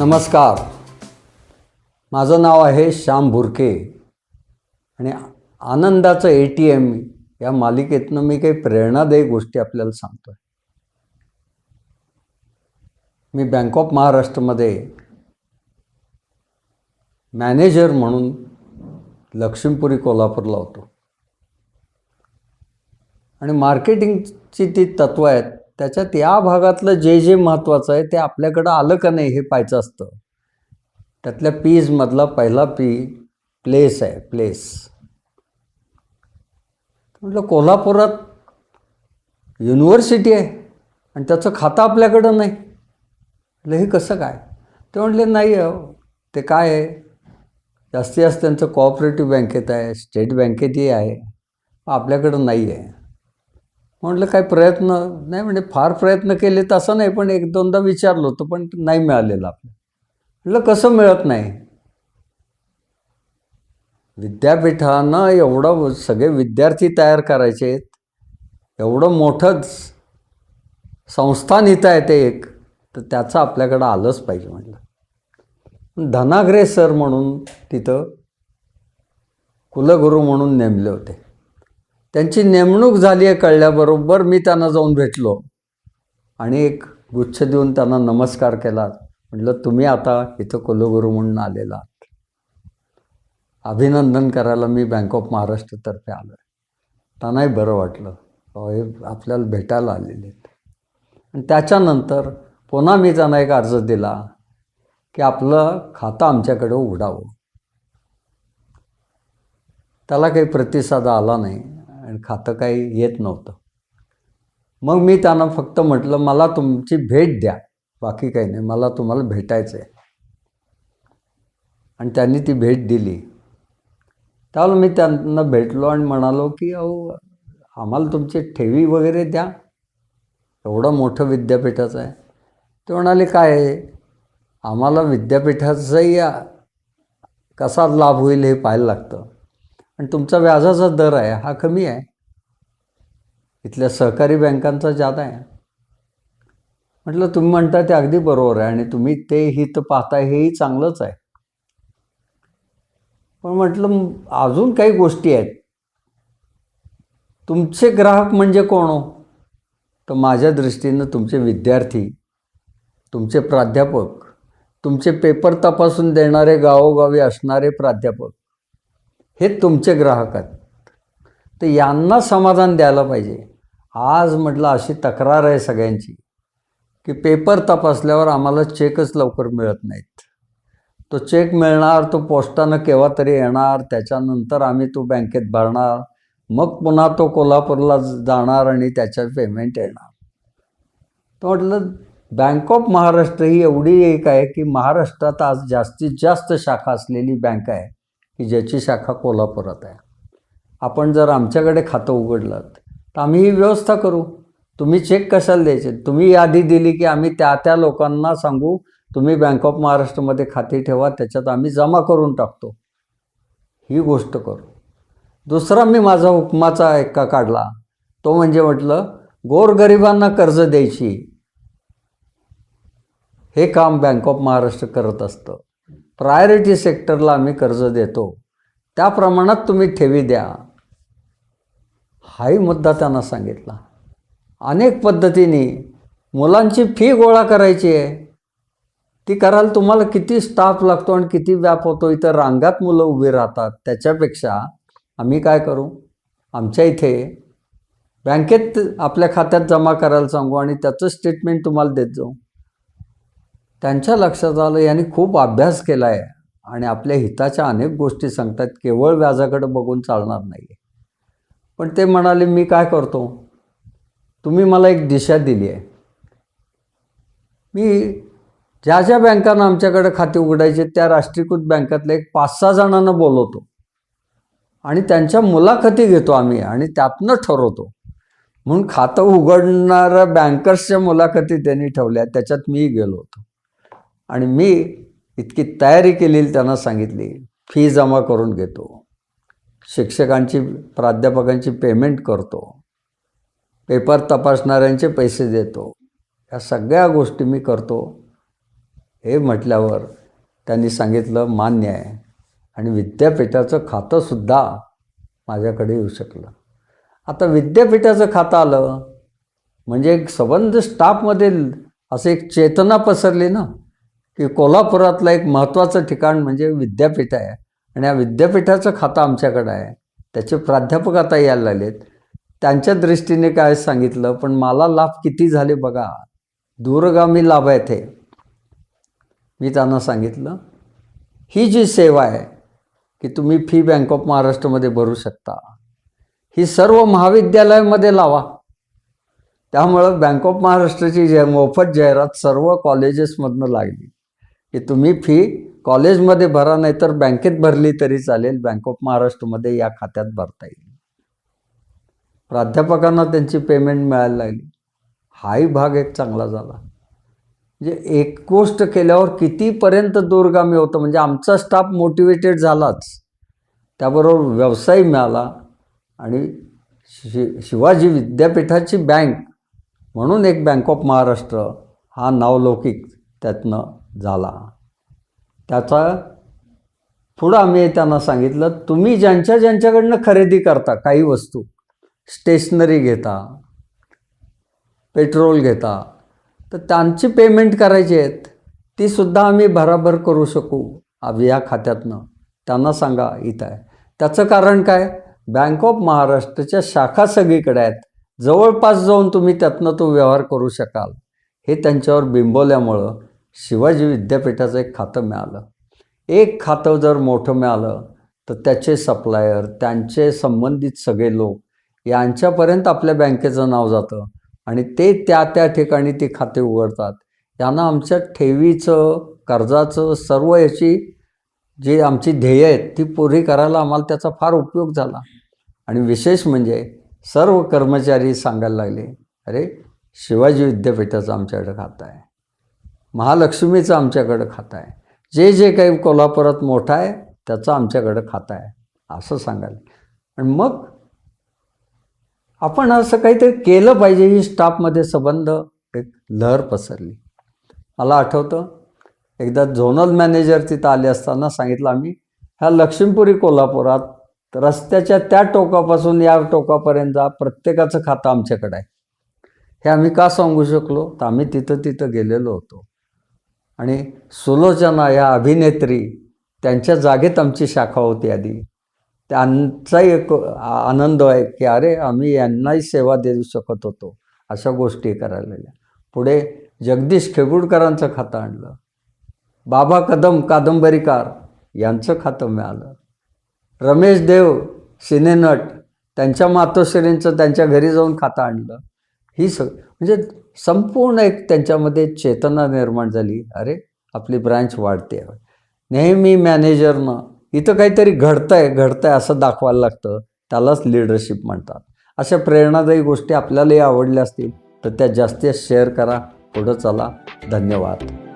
नमस्कार. माझं नाव आहे श्याम भुरके. आणि आनंदाचं ए टी एम या मालिकेतनं मी काही प्रेरणादायी गोष्टी आपल्याला सांगतो मी बँक ऑफ महाराष्ट्रमध्ये मॅनेजर म्हणून लक्ष्मीपुरी कोल्हापूरला होतो. आणि मार्केटिंगची ती तत्त्व आहेत त्याच्यात या भागातलं जे जे महत्त्वाचं आहे ते आपल्याकडं आलं का नाही हे पाहायचं असतं. त्यातल्या पीजमधला पहिला पी प्लेस आहे प्लेस म्हटलं कोल्हापुरात युनिव्हर्सिटी आहे आणि त्याचं खातं आपल्याकडं नाही. म्हटलं हे कसं काय? ते म्हटले नाही अहो, ते काय आहे? जास्तीत जास्त त्यांचं कोऑपरेटिव्ह बँकेत आहे स्टेट बँकेतही आहे आपल्याकडं नाही आहे. म्हटलं काय प्रयत्न नाही म्हणजे फार प्रयत्न केले तसं नाही पण एक दोनदा विचारलं होतं पण नाही मिळालेलं आपलं म्हटलं कसं मिळत नाही? विद्यापीठानं एवढं सगळे विद्यार्थी तयार करायचे आहेत एवढं मोठंच संस्थान इथं आहे ते एक तर त्याचं आपल्याकडं आलंच पाहिजे म्हटलं. धनाग्रे सर म्हणून तिथं कुलगुरू म्हणून नेमले होते. त्यांची नेमणूक झाली आहे कळल्याबरोबर मी त्यांना जाऊन भेटलो. आणि एक गुच्छ देऊन त्यांना नमस्कार केला. म्हटलं तुम्ही आता इथं कुलगुरू म्हणून आलेला आहात. अभिनंदन करायला मी बँक ऑफ महाराष्ट्रतर्फे आलो आहे त्यांनाही बरं वाटलं. अहो, हे आपल्याला भेटायला आलेले आहेत. आणि त्याच्यानंतर पुन्हा मी त्यांना एक अर्ज दिला की आपलं खातं आमच्याकडे उघडावं. त्याला काही प्रतिसाद आला नाही. आणि खातं काही येत नव्हतं. मग मी त्यांना फक्त म्हटलं मला तुमची भेट द्या बाकी काही नाही मला तुम्हाला भेटायचं आहे. आणि त्यांनी ती भेट दिली. त्यावेळेला मी त्यांना भेटलो आणि म्हणालो की अहो आम्हाला तुमची ठेवी वगैरे द्या एवढं मोठं विद्यापीठाचं आहे. ते म्हणाले काय आहे? आम्हाला विद्यापीठाचाही कसा लाभ होईल हे पाहायला लागतं. आणि तुमचा व्याजाचा दर आहे हा कमी आहे. इथल्या सहकारी बँकांचा जादा आहे. म्हटलं तुम्ही म्हणता ते अगदी बरोबर आहे आणि तुम्ही ते हित पाहताय हेही चांगलंच आहे. पण म्हटलं अजून काही गोष्टी आहेत. तुमचे ग्राहक म्हणजे कोण हो? तर माझ्या दृष्टीनं तुमचे विद्यार्थी तुमचे प्राध्यापक तुमचे पेपर तपासून देणारे गावोगावी असणारे प्राध्यापक हे तुमचे ग्राहक आहेत. तर यांना समाधान द्यायला पाहिजे. आज म्हटलं अशी तक्रार आहे सगळ्यांची की पेपर तपासल्यावर आम्हाला चेकच लवकर मिळत नाहीत. तो चेक मिळणार तो पोस्टानं केव्हा तरी येणार त्याच्यानंतर आम्ही तो बँकेत भरणार मग पुन्हा तो कोल्हापूरला जाणार आणि त्याच्यात पेमेंट येणार. तर म्हटलं बँक ऑफ महाराष्ट्र ही एवढी एक आहे की महाराष्ट्रात आज जास्तीत जास्त शाखा असलेली बँक आहे. की ज्याची शाखा कोल्हापुरात आहे. आपण जर आमच्याकडे खातं उघडलं तर आम्ही ही व्यवस्था करू. तुम्ही चेक कशाला द्यायचे? तुम्ही यादी दिली की आम्ही त्या त्या लोकांना सांगू तुम्ही बँक ऑफ महाराष्ट्रमध्ये खाती ठेवा त्याच्यात आम्ही जमा करून टाकतो. ही गोष्ट करू. दुसरा मी माझा हुकमाचा एका काढला. तो म्हणजे म्हटलं गोरगरिबांना कर्ज द्यायची. हे काम बँक ऑफ महाराष्ट्र करत असतं. प्रायोरिटी सेक्टरला आम्ही कर्ज देतो. त्या प्रमाणात तुम्ही ठेवी द्या. हाही मुद्दा त्यांना सांगितला. अनेक पद्धतीने मुलांची फी गोळा करायची आहे. ती करायला तुम्हाला किती स्टाफ लागतो आणि किती व्याप होतो? इथं रांगात मुलं उभी राहतात. त्याच्यापेक्षा आम्ही काय करू? आमच्या इथे बँकेत आपल्या खात्यात जमा करायला सांगू आणि त्याचं स्टेटमेंट तुम्हाला देत जाऊ. त्यांच्या लक्षात आलं यांनी खूप अभ्यास केला आहे आणि आपल्या हिताच्या अनेक गोष्टी सांगतात केवळ व्याजाकडे बघून चालणार नाही पण ते म्हणाले मी काय करतो? तुम्ही मला एक दिशा दिली आहे. मी ज्या ज्या बँकांना आमच्याकडे खाते उघडायचे त्या राष्ट्रीयकृत बँकातल्या एक पाच सहा जणांना बोलवतो. आणि त्यांच्या मुलाखती घेतो आम्ही आणि त्यातनं ठरवतो. म्हणून खातं उघडणाऱ्या बँकर्सच्या मुलाखती त्यांनी ठेवल्या त्याच्यात मी गेलो होतो. आणि मी इतकी तयारी केलेली त्यांना सांगितली फी जमा करून घेतो. शिक्षकांची प्राध्यापकांची पेमेंट करतो. पेपर तपासणाऱ्यांचे पैसे देतो. या सगळ्या गोष्टी मी करतो. हे म्हटल्यावर त्यांनी सांगितलं मान्य आहे. आणि विद्यापीठाचं खातंसुद्धा माझ्याकडे येऊ शकलं. आता विद्यापीठाचं खातं आलं म्हणजे एक संबंध स्टाफमध्ये असं एक चेतना पसरली ना. की कोल्हापुरातलं एक महत्त्वाचं ठिकाण म्हणजे विद्यापीठ आहे. आणि या विद्यापीठाचं खातं आमच्याकडं आहे. त्याचे प्राध्यापक आता यायला लागलेत. त्यांच्या दृष्टीने काय सांगितलं पण मला लाभ किती झाले बघा. दूरगामी लाभ आहेत हे. मी त्यांना सांगितलं ही जी सेवा आहे की तुम्ही फी बँक ऑफ महाराष्ट्रमध्ये भरू शकता. ही सर्व महाविद्यालयामध्ये लावा. त्यामुळं बँक ऑफ महाराष्ट्राची जे मोफत जाहिरात सर्व कॉलेजेसमधनं लागली. की तुम्ही फी कॉलेजमध्ये भरा नाही तर बँकेत भरली तरी चालेल. बँक ऑफ महाराष्ट्रमध्ये या खात्यात भरता येईल. प्राध्यापकांना त्यांची पेमेंट मिळायला लागली. हाही भाग एक चांगला झाला. म्हणजे एक गोष्ट केल्यावर कितीपर्यंत दूरगामी होतं म्हणजे आमचा स्टाफ मोटिवेटेड झालाच. त्याबरोबर व्यवसाय मिळाला आणि शि शिवाजी विद्यापीठाची बँक म्हणून एक बँक ऑफ महाराष्ट्र हा नावलौकिक त्यातनं झाला. त्याचा पुढं आम्ही त्यांना सांगितलं तुम्ही ज्यांच्या ज्यांच्याकडनं खरेदी करता काही वस्तू स्टेशनरी घेता पेट्रोल घेता तर त्यांची पेमेंट करायची आहेत तीसुद्धा आम्ही भराभर करू शकू या खात्यातनं. त्यांना सांगा इथं आहे. त्याचं कारण काय? बँक ऑफ महाराष्ट्राच्या शाखा सगळीकडे आहेत. जवळपास जाऊन तुम्ही त्यातनं तो व्यवहार करू शकाल. हे त्यांच्यावर बिंबवल्यामुळं शिवाजी विद्यापीठाचं एक खातं मिळालं. एक खातं जर मोठं मिळालं तर त्याचे सप्लायर त्यांचे संबंधित सगळे लोक यांच्यापर्यंत आपल्या बँकेचं नाव जातं आणि ते त्या त्या ठिकाणी ती खाते उघडतात. यांना आमच्या ठेवीचं कर्जाचं सर्व याची जी आमची ध्येय आहेत ती पुरी करायला आम्हाला त्याचा फार उपयोग झाला. आणि विशेष म्हणजे सर्व कर्मचारी सांगायला लागले अरे शिवाजी विद्यापीठाचं आमच्याकडं खातं आहे. महालक्ष्मीचं आमच्याकडं खातं आहे. जे जे काही कोल्हापुरात मोठं आहे त्याचं आमच्याकडं खातं आहे. असं सांगायला. आणि मग आपण असं काहीतरी केलं पाहिजे. ही स्टाफमध्ये संबंध एक लहर पसरली. मला आठवतं एकदा झोनल मॅनेजर तिथं आले असताना सांगितलं आम्ही ह्या लक्ष्मीपुरी कोल्हापुरात रस्त्याच्या त्या टोकापासून या टोकापर्यंत जा प्रत्येकाचं खातं आमच्याकडे आहे. हे आम्ही का सांगू शकलो? तर आम्ही तिथं तिथं गेलेलो होतो. आणि सुलोचना या अभिनेत्री त्यांच्या जागेत आमची शाखा होती आधी. त्यांचाही एक आ- आनंद आहे की अरे आम्ही यांनाही सेवा देऊ शकत होतो अशा गोष्टी करायला. पुढे जगदीश खेगुडकरांचं खातं आणलं. बाबा कदम कादंबरीकार यांचं खातं मिळालं. रमेश देव सिनेनट त्यांच्या मातोश्रींचं त्यांच्या घरी जाऊन खातं आणलं. ही सग म्हणजे संपूर्ण एक त्यांच्यामध्ये चेतना निर्माण झाली. अरे आपली ब्रँच वाढते. नेहमी मॅनेजरनं इथं काहीतरी घडतंय घडतंय असं दाखवायला लागतं. त्यालाच लिडरशिप म्हणतात. अशा प्रेरणादायी गोष्टी आपल्यालाही आवडल्या असतील तर त्या जास्तीत शेअर करा. पुढं चला. धन्यवाद.